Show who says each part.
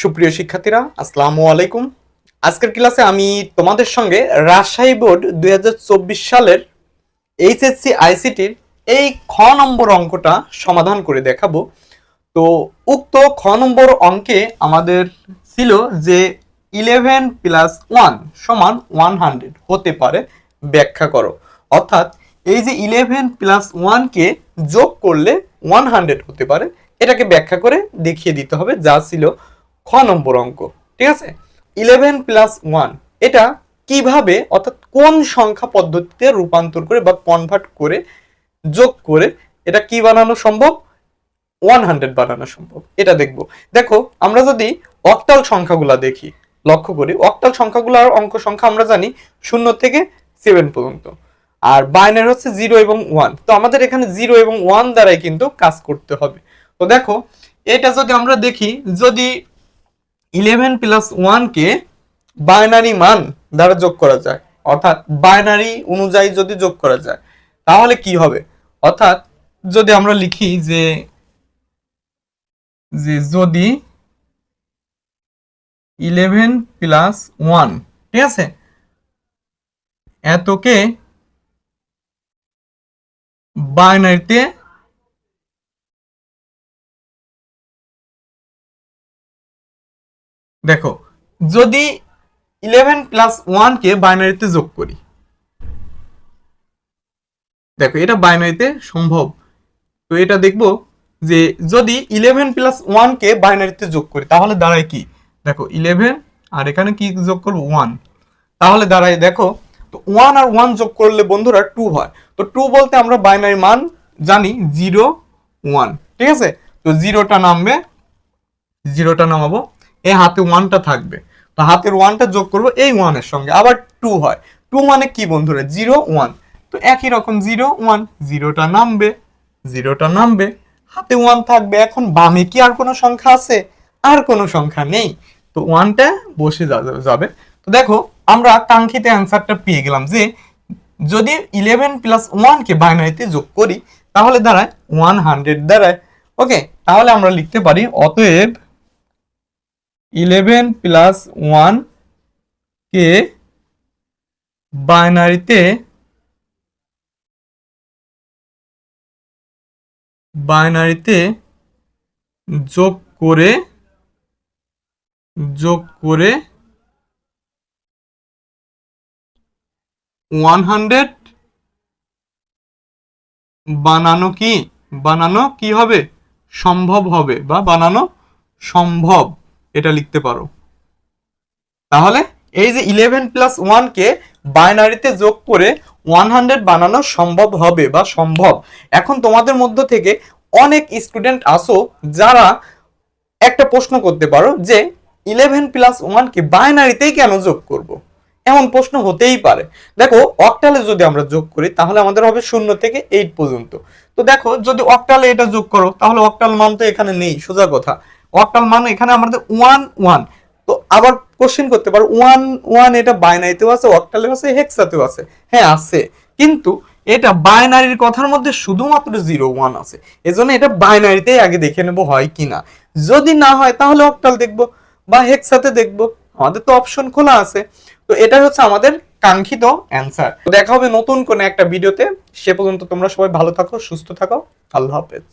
Speaker 1: সুপ্রিয় শিক্ষার্থীরা, আসসালামু আলাইকুম। আজকের ক্লাসে আমি তোমাদের সঙ্গে রাজশাহী বোর্ড দু হাজার চব্বিশ সালের এইচএসসি আইসিটির এই খ নম্বর অঙ্কটা সমাধান করে দেখাবো। তো উক্ত খ নম্বর অঙ্কে আমাদের ছিল যে ইলেভেন প্লাস ওয়ান সমান ওয়ান হান্ড্রেড হতে পারে, ব্যাখ্যা করো। অর্থাৎ এই যে ইলেভেন প্লাস ওয়ানকে যোগ করলে ওয়ান হান্ড্রেড হতে পারে, এটাকে ব্যাখ্যা করে দেখিয়ে দিতে হবে, যা ছিল খ নম্বর অঙ্ক, ঠিক আছে? ইলেভেন প্লাস ওয়ান এটা কীভাবে, অর্থাৎ কোন সংখ্যা পদ্ধতিতে রূপান্তর করে বা কনভার্ট করে, যোগ করে, এটা কি বানানো সম্ভব? ওয়ান হান্ড্রেড বানানো সম্ভব। এটা দেখব। দেখো, আমরা যদি অক্টাল সংখ্যাগুলা দেখি, লক্ষ্য করি অক্টাল সংখ্যাগুলোর অঙ্ক সংখ্যা আমরা জানি শূন্য থেকে সেভেন পর্যন্ত। আর বাইনারি হচ্ছে জিরো এবং ওয়ান তো আমাদের এখানে জিরো এবং ওয়ান দ্বারাই কিন্তু কাজ করতে হবে। তো দেখো, এটা যদি আমরা দেখি, যদি ইলেভেন প্লাস ওয়ানকে বাইনারি মান দ্বারা যোগ করা যায়। অর্থাৎ বাইনারি অনুযায়ী যদি যোগ করা যায়, তাহলে কি হবে? অর্থাৎ যদি আমরা লিখি যে যে যদি ইলেভেন প্লাস ওয়ান, ঠিক আছে? এতকে বাইনারিতে দেখো, যদি ইলেভেন প্লাস ওয়ানকে বাইনারিতে যোগ করি, দেখো এটা বাইনারিতে সম্ভব। তো এটা দেখব যে যদি ইলেভেন প্লাস ওয়ানকে বাইনারিতে যোগ করি, তাহলে দাঁড়ায় কি? দেখো ইলেভেন আর এখানে কি যোগ করব? ওয়ান তাহলে দাঁড়ায়, দেখো, তো ওয়ান আর ওয়ান যোগ করলে বন্ধুরা টু হয়। তো টু বলতে আমরা বাইনারি মান জানি জিরো ওয়ান ঠিক আছে? তো জিরোটা নামবে জিরোটা নামাবো এই হাতে ওয়ানটা থাকবে। তো হাতের ওয়ানটা যোগ করব এই ওয়ানের সঙ্গে। আবার টু হয়। টু মানে কি বন্ধুরা? জিরো ওয়ান তো একই রকম জিরো ওয়ান জিরোটা নামবে। জিরোটা নামবে। হাতে ওয়ান থাকবে। এখন বামে কি আর কোনো সংখ্যা আছে? আর কোনো সংখ্যা নেই। তো ওয়ানটা বসে যাবে। তো দেখো, আমরা কাঙ্ক্ষিত অ্যান্সারটা পেয়ে গেলাম যে, যদি ইলেভেন প্লাস ওয়ানকে বাইনারিতে যোগ করি, তাহলে দাঁড়ায় ওয়ান হান্ড্রেড দাঁড়ায়। ওকে তাহলে আমরা লিখতে পারি, অতএব ইলেভেন প্লাস ওয়ান কে বাইনারিতে বাইনারিতে যোগ করে যোগ করে ওয়ান হান্ড্রেড বানানো কি? বানানো কি হবে? সম্ভব হবে বা বানানো সম্ভব। এটা লিখতে পারো। তাহলে এই যে ইলেভেন প্লাস ওয়ানকে বাইনারিতে যোগ করে ওয়ান হান্ড্রেড বানানো সম্ভব হবে বা সম্ভব। এখন তোমাদের মধ্য থেকে অনেক স্টুডেন্ট আসো যারা একটা প্রশ্ন করতে পারো যে ইলেভেন প্লাস ওয়ানকে বাইনারিতেই কেন যোগ করব। এমন প্রশ্ন হতেই পারে। দেখো অক্টালে যদি আমরা যোগ করি, তাহলে আমাদের হবে শূন্য থেকে এইট পর্যন্ত। তো দেখো, যদি অক্টালে এটা যোগ করো, তাহলে অক্টাল মান তো এখানে নেই, সোজা কথা। অক্টাল মান এখানে আমাদের ওয়ান ওয়ান তো আবার কোশ্চেন করতে পারো ওয়ান ওয়ান এটা বাইনারিতেও আছে অক্টালে আছে হেক্সাতেও আছে। হ্যাঁ আছে। কিন্তু এটা বাইনারির কথার মধ্যে শুধুমাত্র জিরো ওয়ান আছে। এজন্য এটা বাইনারিতেই আগে দেখে নেব হয় কিনা যদি না হয়, তাহলে অক্টাল দেখব বা হেক্সাতে দেখব। আমাদের তো অপশন খোলা আছে। তো এটা হচ্ছে আমাদের কাঙ্ক্ষিত অ্যান্সার দেখা হবে নতুন কোনো একটা ভিডিওতে সে পর্যন্ত তোমরা সবাই ভালো থাকো, সুস্থ থাকো। আল্লাহ হাফেজ।